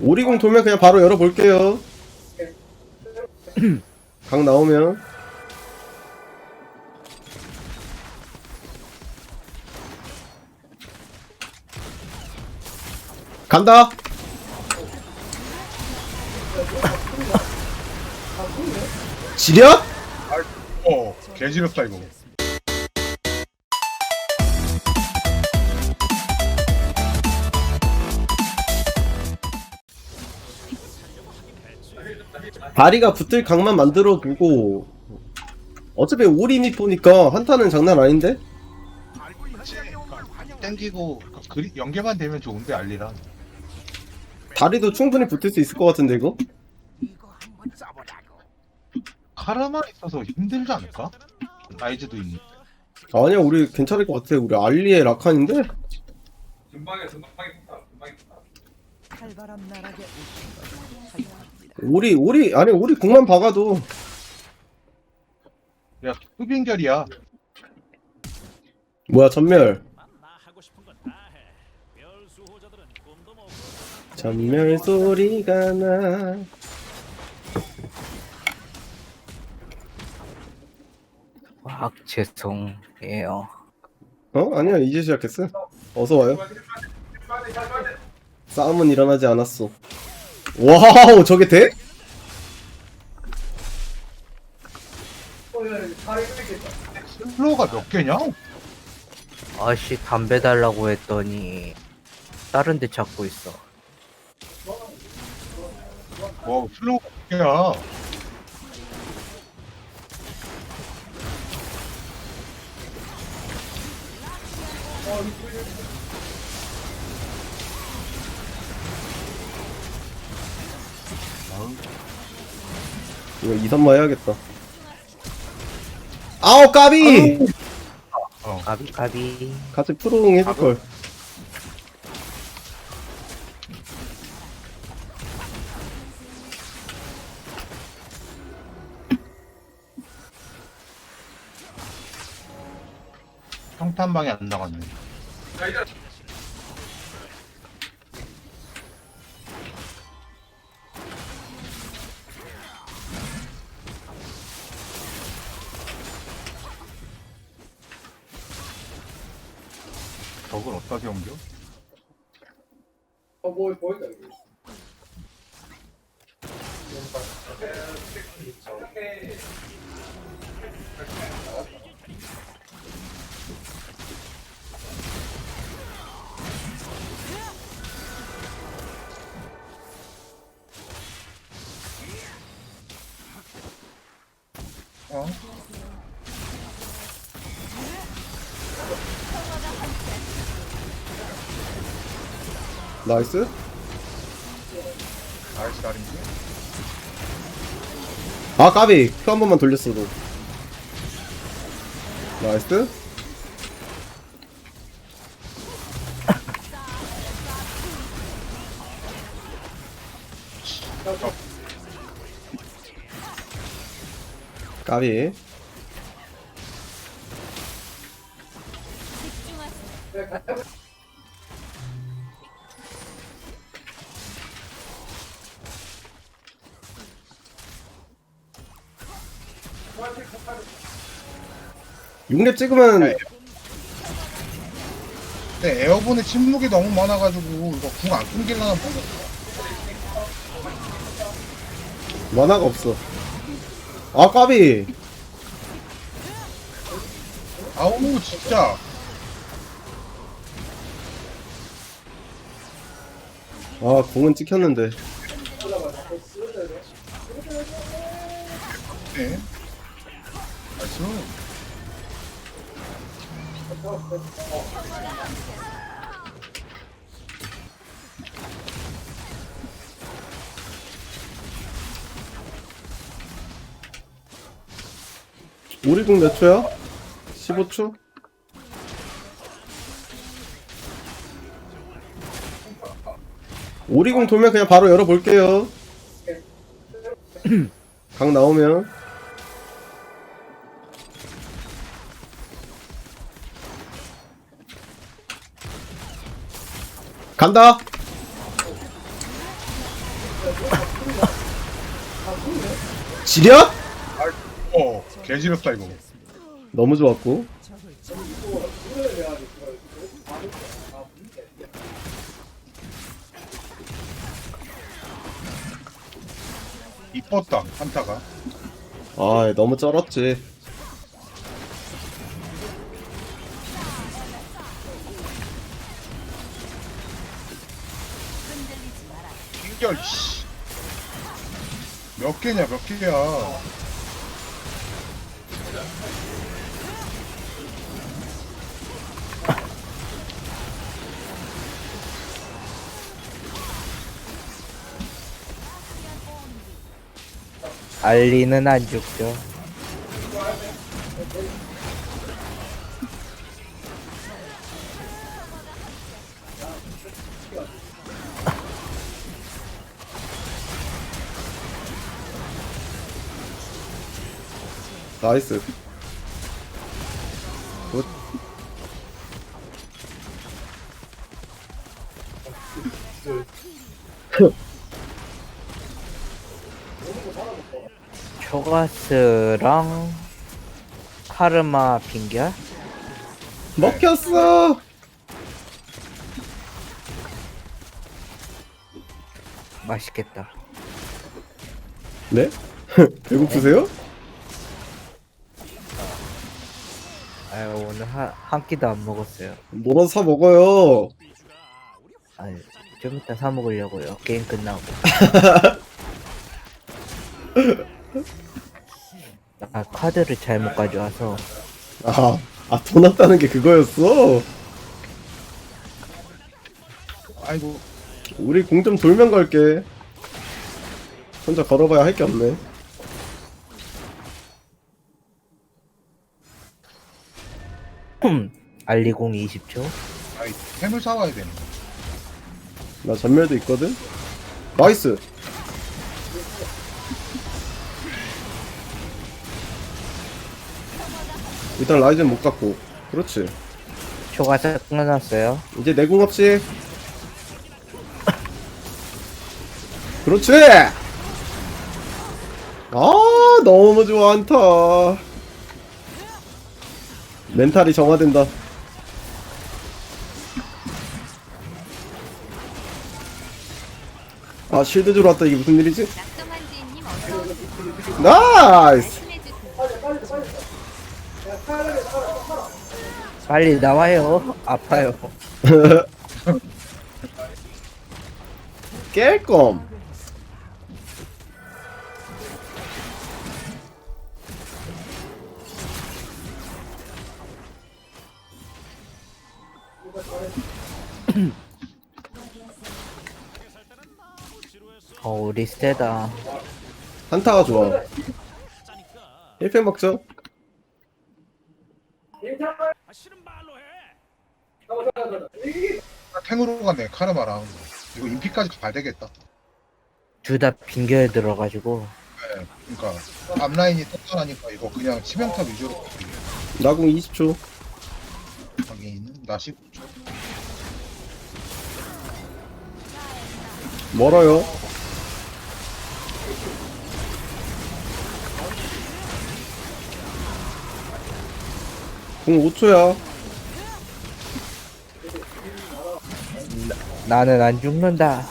오리공 돌면 그냥 바로 열어볼게요. 강 나오면. 간다! 지려? 어, 개지럽다 이거. 다리가 붙을 각만 만들어 두고 어차피 올인이 보니까 한타는 장난 아닌데? 땡기고 그 그리, 연계만 되면 좋은데 알리랑. 다리도 충분히 붙을 수 있을 것 같은데 이거? 카라만 있어서 힘들지 않을까? 라이즈도 있는. 아니야 우리 괜찮을 것 같아 우리 알리의 라칸인데? 금방에 금방에 금방에 폭탄 칼바람. 우리 우리 아니 우리 국만 박아도 야, 흡인결이야. 뭐야 전멸. 전멸 소리가 나 아, 죄송해요. 어? 아니야 이제 시작했어 어서 와요 싸움은 일어나지 않았어 와우 저게 돼? 슬로우가 몇 개냐? 아씨, 담배 달라고 했더니, 다른 데 찾고 있어. 와, 슬로우가 몇 개야? 이거 이선마 해야겠다 아우 까비! 가비, 가비. 같이 프로응 해줄걸 평탄방에 안 나갔네. 저걸 어디다 세운겨? 어뭐 뭐였다 어? 나이스. 나이스 나린지? 아 까비. 큐한 번만 돌렸어도. 나이스. 까비 육렙 찍으면 근데 에어본에 침묵이 너무 많아가지고 이거 궁안 끊길라나 보고 만화가 없어. 아 까비. 아우 진짜. 아 공은 찍혔는데. 네 나이스 우리 공몇 초야? 15초? 오리공 돌면 그냥 바로 열어볼게요. 강 나오면. 간다! 지려? 어 개지렸다 이거 너무 좋았고 이뻤다 한타가 아 너무 쩔었지 킹결 씨. 몇 개냐 몇 개야 알리는 안 죽죠. 나이스 굿 초가스랑 카르마 빙결? 먹혔어 맛있겠다. 네? 배고프세요? 아유 오늘 한, 한 끼도 안 먹었어요. 뭐라도 사 먹어요 아니 좀 이따 사 먹으려고요. 게임 끝나고. 아 카드를 잘못 가져와서 아, 아, 돈 없다는 게 그거였어? 아이고 우리 공 좀 돌면 갈게. 혼자 걸어봐야 할 게 없네. 알리공 20초. 아이 템을 사와야 되네 나 전멸도 있거든? 나이스! 일단 라이젠 못 갖고. 그렇지. 초가스 끊어놨어요. 이제 내공 없이. 그렇지! 아, 너무 좋아, 안타. 멘탈이 정화된다. 아, 쉴드 주러 왔다. 이게 무슨 일이지? 나이스! 빨리 나와요. 아파요. 깰검. 어 우리 세다. 한타가 좋아. 1팩 먹죠? 아, 싫은 말로 해. 아, 탱으로 가네 카르마랑 이거 인피까지 가야 되겠다 둘 다 빙결 들어가지고 네, 그러니까 앞라인이 떡하니까 이거 그냥 치명타 위주로 나공 20초. 확인 나 19초 멀어요. 공 5초야. 나는 안 죽는다.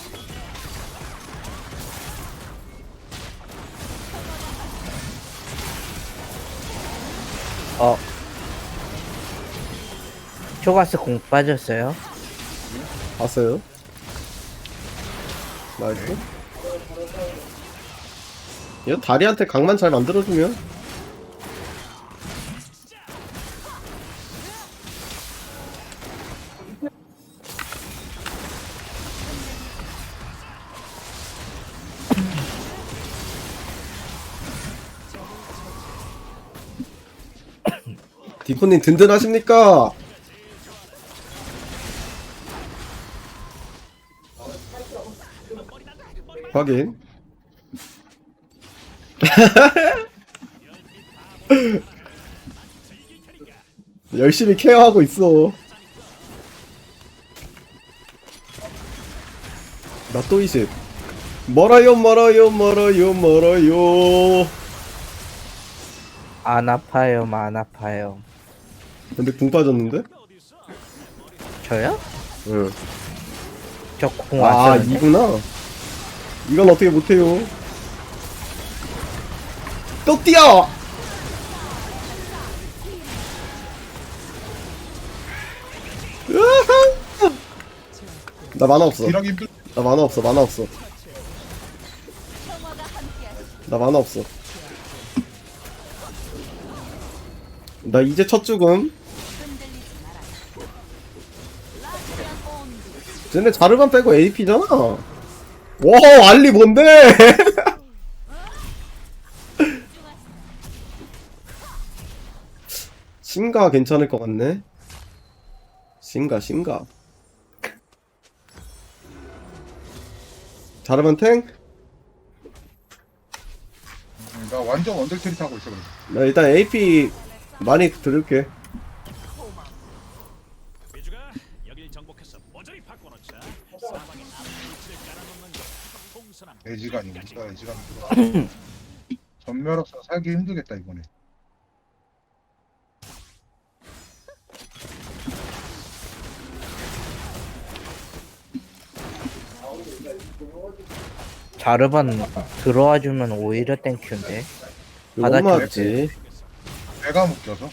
어. 초가스 공 빠졌어요. 봤어요? 나이스. 얘 다리한테 각만 잘 만들어주면 디코님 든든하십니까? 확인. 열심히 케어하고 있어. 나또 20. 멀어요 멀어요 멀어요 멀어요 안 아파요, 안 아파요. 근데 궁 빠졌는데? 저요? 응. 저공 아안 썼는데? 이구나 이건 어떻게 못해요 또 뛰어 으아! 나 만화 없어 딜하기 힘들 나 만화 없어 만화 없어. 나 만화 없어 나 이제 첫 죽음. 쟤네 자르반 빼고 AP잖아. 와 알리 뭔데? 심가 괜찮을 것 같네. 심가 심가. 자르반 탱? 나 완전 원딜 트리 타고 있어 나 일단 AP 많이 들을게 비주가 여길 정복해서 모조리 바꿔놓자. 사방에 암물질을 깔아놓는 게 공선함. 애지간이고 진짜 애지간이 전멸 없어 살기 힘들겠다 이번에 자르반 들어와주면 오히려 땡큐인데. 맞지 배가 묶여서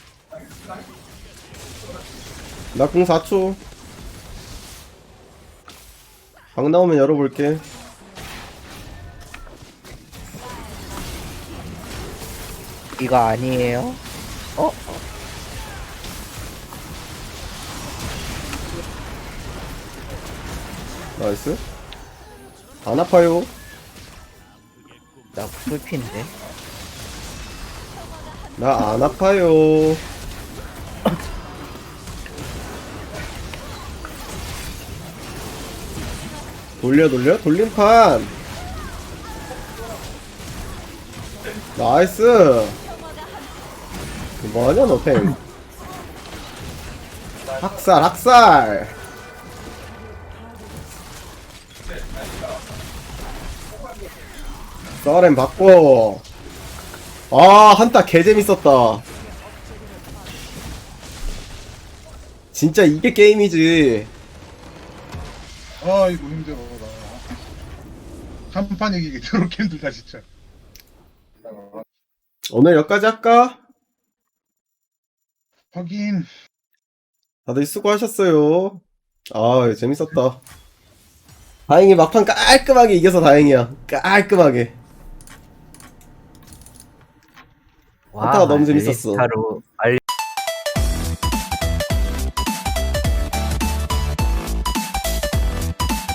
나궁 4초 방 나오면 열어볼게 이거 아니에요? 어? 나이스 안 아파요 나 풀피인데? 나 안 아파요. 돌려 돌려? 돌림판. 나이스. 뭐하냐 너 탱? 학살 학살. 썰엔 받고 아 한타 개재밌었다. 진짜 이게 게임이지. 아 이거 힘들어 나. 한판 이기기 더럽게 힘들다 진짜. 오늘 여기까지 할까? 하긴 다들 수고하셨어요. 아 재밌었다. 다행히 막판 깔끔하게 이겨서 다행이야. 깔끔하게 와, 한타가 너무 재밌었어. 알리스타로,